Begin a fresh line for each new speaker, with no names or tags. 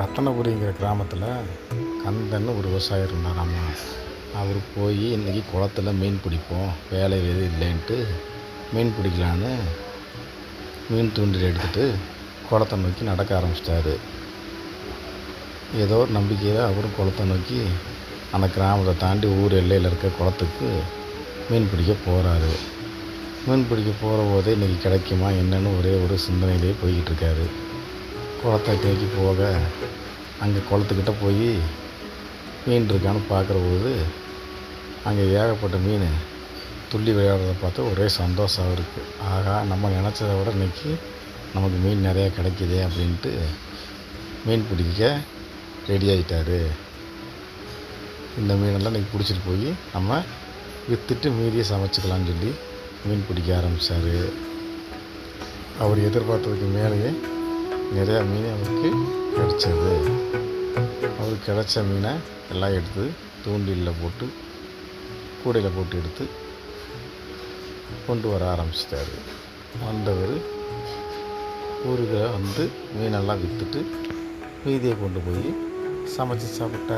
ரத்தனபுரிங்கிற கிராமத்தில் கந்தன்னு ஒரு விவசாயி இருந்தாராம்மா அவர் போய் இன்றைக்கி குளத்துல மீன் பிடிப்போம் வேலை எதுவும் இல்லைன்ட்டு மீன் பிடிக்கலான்னு மீன் தூண்டில் எடுத்துகிட்டு குளத்தை நோக்கி நடக்க ஆரம்பிச்சிட்டாரு. ஏதோ ஒரு நம்பிக்கையில் அவரும் குளத்தை நோக்கி அந்த கிராமத்தை தாண்டி ஊர் எல்லையில் இருக்க குளத்துக்கு மீன் பிடிக்க போகிறாரு மீன் பிடிக்க போகிற போதே இன்றைக்கி கிடைக்குமா என்னன்னு ஒரே ஒரு சிந்தனையிலே போய்கிட்டு இருக்காரு. குளத்தை தேக்கி போக அங்கே குளத்துக்கிட்ட போய் மீன் இருக்கான்னு பார்க்குற போது அங்கே ஏகப்பட்ட மீன் துள்ளி விளையாடுறத பார்த்து ஒரே சந்தோஷம் இருக்குது ஆகா நம்ம நினச்சதை விட இன்றைக்கி நமக்கு மீன் நிறையா கிடைக்குதே அப்படின்ட்டு மீன் பிடிக்க ரெடி ஆகிட்டாரு இந்த மீனெல்லாம் இன்றைக்கி பிடிச்சிட்டு போய் நம்ம விற்றுட்டு மீதியை சமைச்சிக்கலாம்னு சொல்லி மீன் பிடிக்க ஆரம்பித்தார் அவர் எதிர்பார்த்ததுக்கு மேலேயே நிறையா மீன் அவருக்கு கிடச்சது. அவருக்கு கிடைச்ச மீனை எல்லாம் எடுத்து தூண்டிலில் போட்டு கூடையில் போட்டு எடுத்து கொண்டு வர ஆரம்பிச்சிட்டாரு. வந்தவர் ஊருக்கு வந்து மீனெல்லாம் விற்றுட்டு மீதியை கொண்டு போய் சமைச்சு சாப்பிட்டார்.